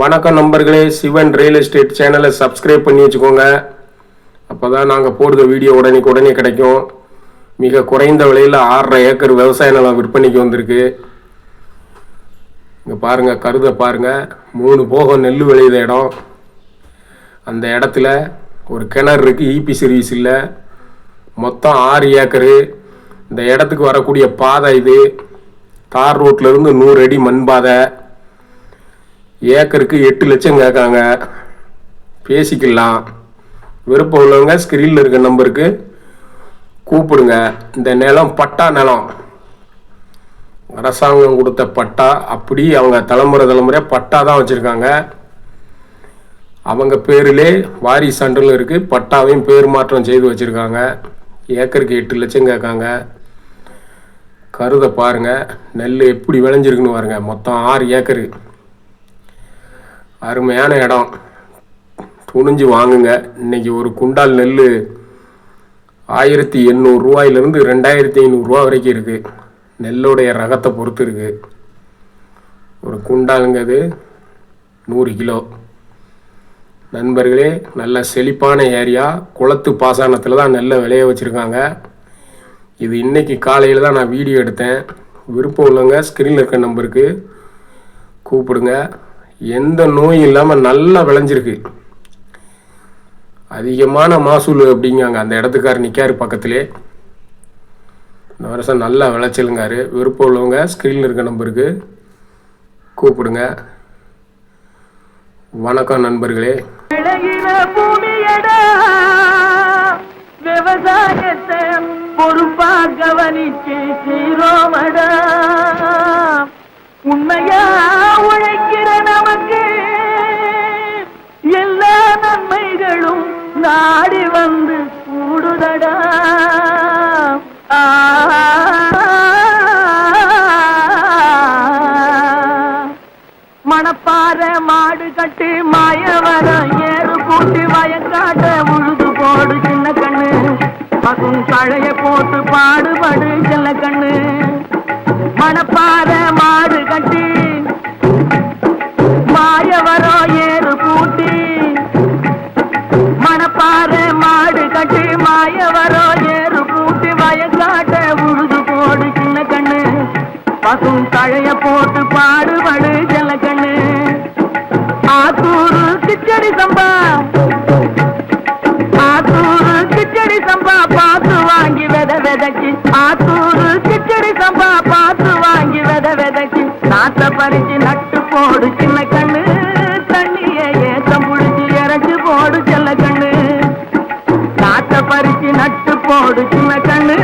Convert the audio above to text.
வணக்கம் நண்பர்களே Sivan real estate சேனலை சப்ஸ்கிரைப் பண்ணி வச்சுக்கோங்க. அப்போ தான் நாங்கள் போடுற வீடியோ உடனே உடனே கிடைக்கும். மிக குறைந்த விலையில் ஆறரை ஏக்கர் விவசாய நிலம் விற்பனைக்கு வந்திருக்கு. இங்கே பாருங்கள் கருதை பாருங்கள் மூணு போகம் நெல் விளையுத இடம். அந்த இடத்துல ஒரு கிணறு இருக்குது ஈபி சர்வீஸ் இல்லை. மொத்தம் ஆறு ஏக்கரு. இந்த இடத்துக்கு வரக்கூடிய பாதை இது. தார் ரோட்ல இருந்து நூறு அடி மண் பாதை. ஏக்கருக்கு எட்டு லட்சம் கேட்காங்க. பேசிக்கலாம். விருப்பம் உள்ளவங்க ஸ்க்ரீனில் இருக்க நம்பருக்கு கூப்பிடுங்க. இந்த நிலம் பட்டா நிலம். அரசாங்கம் கொடுத்த பட்டா அப்படி அவங்க தலைமுறை தலைமுறையாக பட்டா தான் வச்சுருக்காங்க. அவங்க பேரிலே வாரி சான்றிதழ் இருக்குது பட்டாவையும் பேர் மாற்றம் செய்து வச்சுருக்காங்க. ஏக்கருக்கு எட்டு லட்சம் கேட்காங்க. கருதை பாருங்கள் நெல் எப்படி விளைஞ்சிருக்குன்னு பாருங்கள் மொத்தம் ஆறு ஏக்கரு. அருமையான இடம். துணிஞ்சு வாங்குங்க. இன்னைக்கு ஒரு குண்டால் நெல் ஆயிரத்தி எண்ணூறுரூவாயிலிருந்து ரெண்டாயிரத்தி ஐநூறுரூவா வரைக்கும் இருக்குது நெல்லுடைய ரகத்தை பொறுத்து இருக்குது ஒரு குண்டாலுங்கிறது நூறு கிலோ. நண்பர்களே நல்ல செழிப்பான ஏரியா. குளத்து பாசனத்தில் தான் நெல்லை விளைய வச்சுருக்காங்க. இது இன்னைக்கு காலையில் தான் நான் வீடியோ எடுத்தேன். விருப்பம் உள்ளவங்க ஸ்க்ரீனில் இருக்க நம்பருக்கு கூப்பிடுங்க. எந்த நோயும் இல்லாமல் நல்லா விளைஞ்சிருக்கு. அதிகமான மாசூல் அப்படிங்காங்க. அந்த இடத்துக்கார் நிற்காரு பக்கத்திலே. இந்த வருஷம் நல்லா விளைச்சலுங்காரு. விருப்பம் உள்ளவங்க ஸ்க்ரீனில் இருக்க நம்பருக்கு கூப்பிடுங்க. வணக்கம் நண்பர்களே. விவசாயத்தை பொறுப்பா கவனிச்சு சீரோமடா உண்மையா உழைக்கிற நமக்கு எல்லா நன்மைகளும் நாடி வந்து கூடுதடா ஆ. மணப்பாற மாடு கட்டி மாயவர ஏறு கூட்டி வயக்காட்ட உழுது போடு சின்ன கண்ணு. பகும் தழைய போட்டு பாடுபடு சின்ன கண்ணு. மணப்பாற மாடு கட்டி ஆத்தும் தழைய போட்டு பாடுபடு ஜலக்கண்ணு ஆத்தூரு கிச்சடி சம்பா. ஆத்தூரு கிச்சடி சம்பா பார்த்து வாங்கி வெத விதைக்கு ஆத்தூரு கிச்சடி சம்பா பார்த்து வாங்கி வெத விதைக்கு நாத்த பறிச்சு நட்டு போடு சின்ன கண்ணு. தண்ணிய ஏத்தம் புடிச்சு இறச்சி போடு செல்ல கண்ணு காத்த பறிச்சு நட்டு போடு சின்ன கண்ணு.